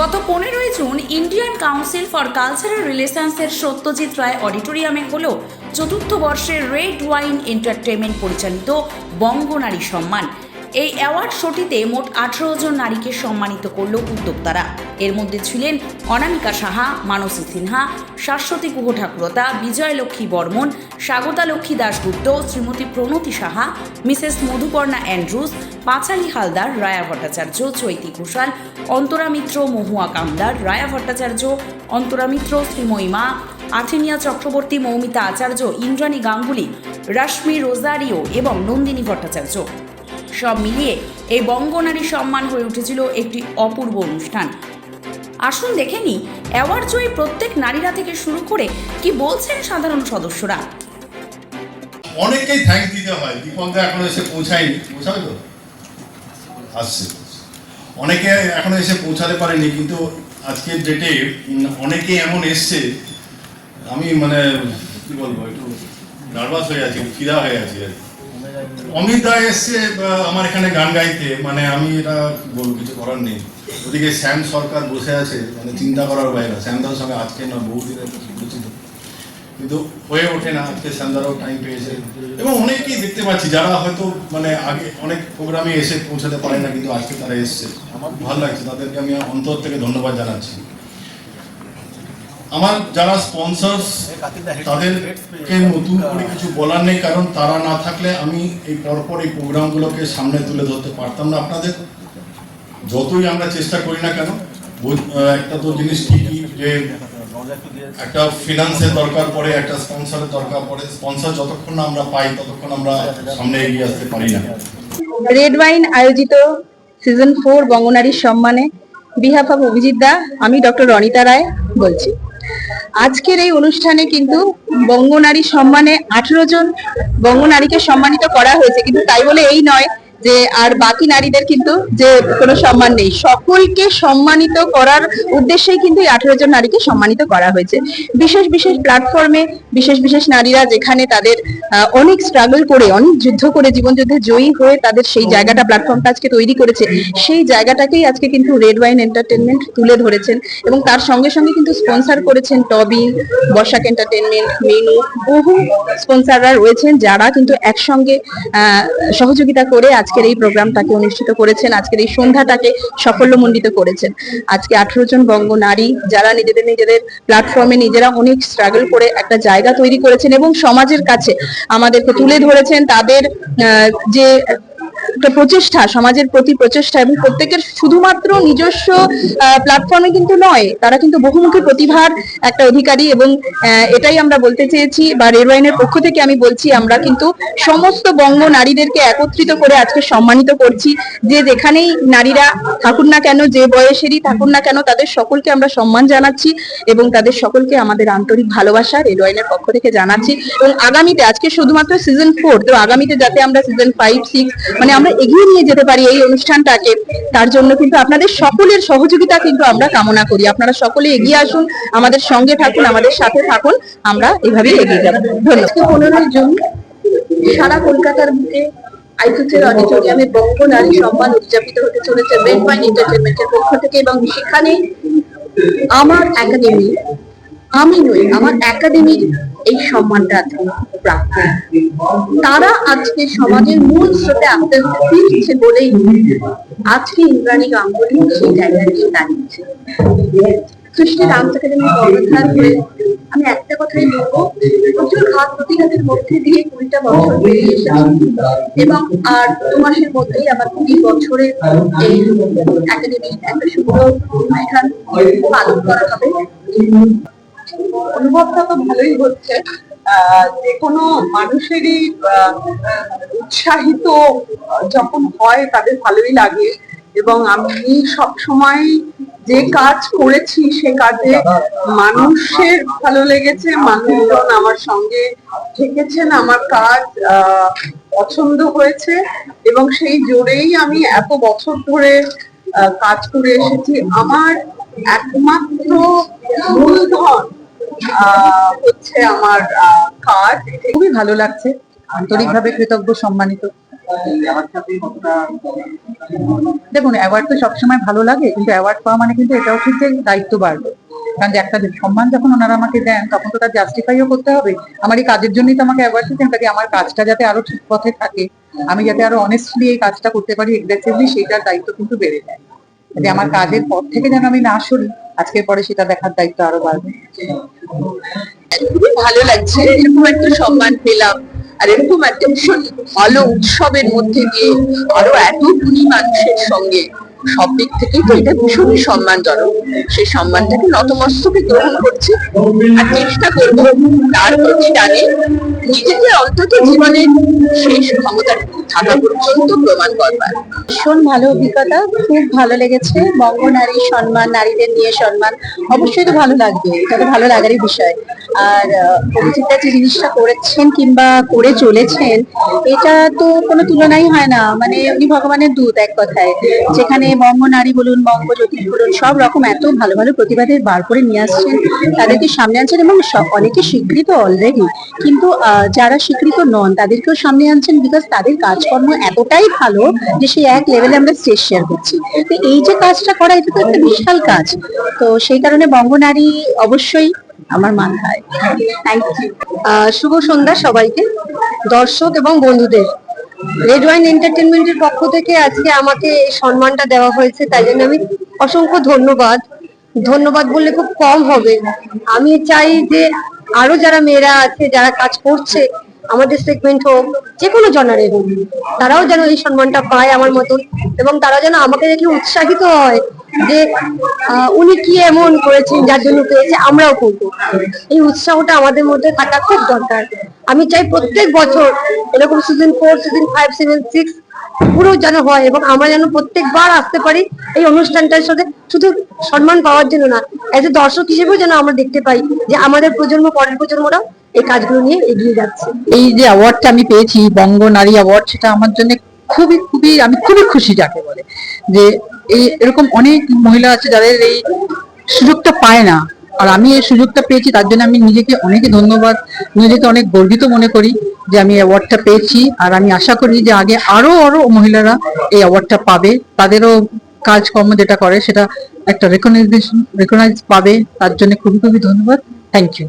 গত পনেরোই June Indian council for cultural রিলেশনসের Satyajit Ray অডিটোরিয়ামে হল চতুর্থ বর্ষের রেড ওয়াইন এন্টারটেনমেন্ট পরিচালিত বঙ্গনারী সম্মান। এই অ্যাওয়ার্ড শোটিতে মোট আঠারো জন নারীকে সম্মানিত করল উদ্যোক্তারা। এর মধ্যে ছিলেন Anamika Saha, Mansi Sinha, Shashwati Guha Thakurta Bijoy Lakshmi Barman Swagata Lakshmi Dasgupta, Shrimati Pranati Saha, Mrs Madhuparna Andrews Panchali Haldar, Raya Bhattacharya, Chaiti Ghoshal, Antara Mitra, Mahua Kamdar, Raya Bhattacharya, Antara Mitra Shrimayima Athenia Chakraborty, Moumita Acharya, Indrani Ganguly, Rashmi Rozario এবং নন্দিনী ভট্টাচার্য। সব মিলিয়ে এই বঙ্গনারী সম্মান হয়ে উঠেছিল একটি অপূর্ব অনুষ্ঠান। আসুন দেখে নি অ্যাওয়ার্ড জয়ী প্রত্যেক নারীরা থেকে শুরু করে কি বলছেন সাধারণ সদস্যরা? অনেকেই থ্যাংক দিতে হয় দীপকদা এখনও এসে পৌঁছায়নি। পৌঁছাবে তো? আসছে অনেকে এখনও এসে পৌঁছাতে পারেনি, কিন্তু আজকের ডেটে অনেকে এমন এসছে, আমি মানে কি বলব, একটু নার্ভাস হয়ে আছি ফিদা হয়ে আছি আর কি। অমিত দা এসছে আমার এখানে গান গাইতে মানে আমি এটা বলব, কিছু করার নেই। ওদিকে শ্যাম সরকার বসে আছে মানে চিন্তা করার বাইরে। শ্যামদার সঙ্গে আজকে না বহুদিনের পরিচিত কিন্তু হয়ে ওঠে না, আজকে সন্ধ্যারাও টাইম পেয়েছে। এবং অনেকেই দেখতে পাচ্ছি, যারা হয়তো মানে আগে অনেক প্রোগ্রামে এসে পৌঁছাতে পারে না, কিন্তু আজকে তারা এসছে। আমার ভালো লাগছে, তাদেরকে আমি অন্তর থেকে ধন্যবাদ জানাচ্ছি। আমার যারা স্পন্সর্স তাদেরকে নতুন করে কিছু বলার নেই, কারণ তারা না থাকলে আমি এই পরপর এই প্রোগ্রামগুলোকে সামনে তুলে ধরতে পারতাম না। আপনাদের যতই আমরা চেষ্টা করি না কেন একটা তো জিনিস ঠিকই যে একটা ফিনান্সের দরকার পড়ে, একটা স্পন্সরের দরকার পড়ে। স্পন্সর যতক্ষণ না আমরা পাই, ততক্ষণ আমরা সামনে এগিয়ে আসতে পারি না। রেড ওয়াইন আয়োজিত সিজন ফোর বঙ্গনারীর সম্মানে বিহাফ অভিজিৎ দা, আমি ডক্টর রনিতা রায় বলছি। আজকের এই অনুষ্ঠানে কিন্তু বঙ্গনারী সম্মানে আঠেরো জন বঙ্গনারীকে সম্মানিত করা হয়েছে। কিন্তু তাই বলে এই নয় যে আর বাকি নারীদের কিন্তু যে কোনো সম্মান নেই। সকলকে সম্মানিত করার উদ্দেশ্যেই কিন্তু এই আঠেরো জন নারীকে সম্মানিত করা হয়েছে। বিশেষ বিশেষ প্ল্যাটফর্মে বিশেষ বিশেষ নারীরা যেখানে তাদের অনেক স্ট্রাগল করে, অনেক যুদ্ধ করে জীবন যুদ্ধে জয়ী হয়ে তাদের সেই জায়গাটা প্ল্যাটফর্মটা আজকে তৈরি করেছে। সেই জায়গাটাকেই আজকে কিন্তু রেড ওয়াইন এন্টারটেনমেন্ট তুলে ধরেছেন এবং তার সঙ্গে সঙ্গে কিন্তু স্পন্সর করেছেন টবি বসাক এন্টারটেনমেন্ট মেনু বহু স্পন্সররা রয়েছেন যারা কিন্তু একসঙ্গে সহযোগিতা করে আজকের এই প্রোগ্রামটাকে অনুষ্ঠিত করেছেন, আজকের এই সন্ধ্যাটাকে সাফল্যমণ্ডিত করেছেন। আজকে আঠারো জন বঙ্গ নারী যারা নিজেদের নিজেদের প্ল্যাটফর্মে নিজেরা অনেক স্ট্রাগল করে একটা জায়গা তৈরি করেছেন এবং সমাজের কাছে আমাদেরকে তুলে ধরেছেন। তাদের যে একটা প্রচেষ্টা, সমাজের প্রতি প্রচেষ্টা এবং প্রত্যেকের শুধুমাত্র নিজস্ব প্ল্যাটফর্মে কিন্তু নয়, তারা কিন্তু বহুমুখী প্রতিভার একটা অধিকারী এবং এটাই আমরা বলতে চেয়েছি বা রেলওয়াইনের পক্ষ থেকে আমি বলছি, আমরা কিন্তু সমস্ত বঙ্গ নারীদেরকে একত্রিত করে আজকে সম্মানিত করছি, যে যেখানেই নারীরা থাকুন না কেন, যে বয়সেরই থাকুন না কেন, তাদের সকলকে আমরা সম্মান জানাচ্ছি এবং তাদের সকলকে আমাদের আন্তরিক ভালোবাসা রেলওয়াইনের পক্ষ থেকে জানাচ্ছি এবং আগামীতে, আজকে শুধুমাত্র সিজন ফোর তো আগামীতে যাতে আমরা সিজন ফাইভ সিক্স মানে আমরা এগিয়ে নিয়ে যেতে পারি এই অনুষ্ঠানটাকে। তার জন্য কিন্তু আপনাদের সকলের সহযোগিতা কিন্তু আমরা কামনা করি। আপনারা সকলে এগিয়ে আসুন, আমাদের সঙ্গে থাকুন, আমাদের সাথে থাকুন, আমরা এভাবেই এগিয়ে যাব। ধন্যবাদ। পনেরোই জুন, সারা কলকাতার বুকে অডিটোরিয়ামে বঙ্গ নারী সম্মান উদযাপিত হতে চলেছে রেড ওয়াইন এন্টারটেনমেন্টের পক্ষ থেকে এবং সেখানে আমার একাডেমি, আমি নই, আমার একাডেমির এই সম্মানটা আজকে তারা আজকে সমাজের মূল স্রোতে আস্তে আস্তে ফিরছে বলেই আজকে ইন্দ্রাণী গাঙ্গুলি সেই জায়গায় এসে দাঁড়িয়েছে। সৃষ্টি আমি একটা কথাই বলব, প্রচুর ঘাত প্রতিঘাতের মধ্যে দিয়ে কুড়িটা বছর পেরিয়ে এসেছি এবং আর দু মাসের মধ্যেই আমার কুড়ি বছরের এই একাডেমির একটা সুন্দর অনুষ্ঠান পালন করা হবে। অনুভবটা তো ভালোই হচ্ছে। যে কোনো মানুষেরই উৎসাহিত যখন হয় তাদের ভালোই লাগে। এবং আমি সব সময় যে কাজ করেছি, সে কাজে মানুষের ভালো লেগেছে, মানুষজন আমার সঙ্গে থেকেছেন, আমার কাজ পছন্দ হয়েছে। এবং সেই জোরেই আমি এত বছর ধরে কাজ করে এসেছি। আমার একমাত্র মূলধন হচ্ছে আমার কাজ খুবই ভালো লাগছে। আন্তরিকভাবে কৃতজ্ঞ সম্মানিত। দেখুন অ্যাওয়ার্ড তো সবসময় ভালো লাগে কিন্তু অ্যাওয়ার্ড পাওয়া মানে কিন্তু এটাও ঠিক যে দায়িত্ব বাড়বে। কারণ যে একটা সম্মান যখন ওনারা আমাকে দেন তখন তো তার জাস্টিফাইও করতে হবে। আমার এই কাজের জন্যই তো আমাকে অ্যাওয়ার্ড দিচ্ছেন কাজে আমার কাজটা যাতে আরও ঠিক পথে থাকে আমি যাতে আরও অনেস্টলি এই কাজটা করতে পারি এগ্রেসিভলি সেটার দায়িত্ব কিন্তু বেড়ে যায়। যে আমার কাজের পথ থেকে যেন আমি না সরি আজকের পরে সেটা দেখার দায়িত্ব আরও বাড়বে। খুবই ভালো লাগছে, এরকম একটা সম্মান পেলাম, আর এরকম একটা ভীষণ ভালো উৎসবের মধ্যে দিয়ে আরও এত গুণী মানুষের সঙ্গে সব দিক থেকেই তো এটা ভীষণই সম্মানজনক। সেই সম্মানটাকে নতমস্তকে গ্রহণ করছি আর চেষ্টা করব তার প্রতিদানে নিজেকে অন্তত জীবনের শেষ ক্ষমতা থাকা পর্যন্ত প্রমাণ করবার। ভীষণ ভালো অভিজ্ঞতা, খুব ভালো লেগেছে। বঙ্গ নারী সম্মান, নারীদের নিয়ে সম্মান, অবশ্যই তো ভালো লাগবে। এটা তো ভালো লাগারই বিষয়। আর আহ, অভিজিৎদা যে জিনিসটা করেছেন কিংবা করে চলেছেন এটা তো কোনো তুলনাই হয় না। মানে উনি ভগবানের দূত এক কথায়। যেখানে বঙ্গ নারী বলুন বঙ্গ জ্যোতিষ বলুন সব রকম এত ভালো ভালো প্রতিবাদের বার করে নিয়ে আসছেন। তাদেরকে সামনে আনছেন এবং অনেকে স্বীকৃত অলরেডি কিন্তু যারা স্বীকৃত নন তাদেরকেও সামনে আনছেন বিকজ তাদের কাজকর্ম এতটাই ভালো যে সেই এক লেভেলে আমরা স্টেজ শেয়ার করছি। তো এই যে কাজটা করা এটা তো একটা বিশাল কাজ। তো সেই কারণে বঙ্গ নারী অবশ্যই আমার ইউ শুভ সন্ধ্যা সবাইকে, দর্শক এবং বন্ধুদের। রেড ওয়াইন এন্টারটেনমেন্টের পক্ষ থেকে আজকে আমাকে এই সম্মানটা দেওয়া হয়েছে, তাই জন্য আমি অসংখ্য ধন্যবাদ। ধন্যবাদ বললে খুব কম হবে। আমি চাই যে আরও যারা মেয়েরা আছে, যারা কাজ করছে, আমাদের সেগমেন্ট হোক, যে কোনো জনারে হোক, তারাও যেন এই সম্মানটা পায় আমার মতন, এবং তারা যেন আমাকে দেখে উৎসাহিত হয়। যে উনি কি এমন করেছেন যার জন্য পেয়েছে, আমরাও করব। এই উৎসাহটা আমাদের মধ্যে থাকা খুব দরকার। আমি চাই প্রত্যেক বছর এরকম season four season five season six পুরো যেন হয় এবং আমরা যেন প্রত্যেকবার আসতে পারি এই অনুষ্ঠানটার সাথে। শুধু সম্মান পাওয়ার জন্য না এজ এ দর্শক হিসেবেও যেন আমরা দেখতে পাই যে আমাদের প্রজন্ম, পরের প্রজন্মরাও এই কাজগুলো নিয়ে এগিয়ে যাচ্ছে। এই যে অ্যাওয়ার্ডটা আমি পেয়েছি, বঙ্গ নারী অ্যাওয়ার্ড সেটা আমার জন্য খুবই খুবই, আমি খুবই খুশি যাকে বলে। যে এই এরকম অনেক মহিলা আছে যাদের এই সুযোগটা পায় না। আর আমি এই সুযোগটা পেয়েছি, তার জন্য আমি নিজেকে অনেক ধন্যবাদ, নিজেকে অনেক গর্বিত মনে করি যে আমি অ্যাওয়ার্ডটা পেয়েছি। আর আমি আশা করি যে আগে আরও আরও মহিলারা এই অ্যাওয়ার্ডটা পাবে। তাদেরও কাজকর্ম যেটা করে সেটা একটা রেকগনাইজেশন রেকগনাইজ পাবে। তার জন্য খুবই খুবই ধন্যবাদ। Thank you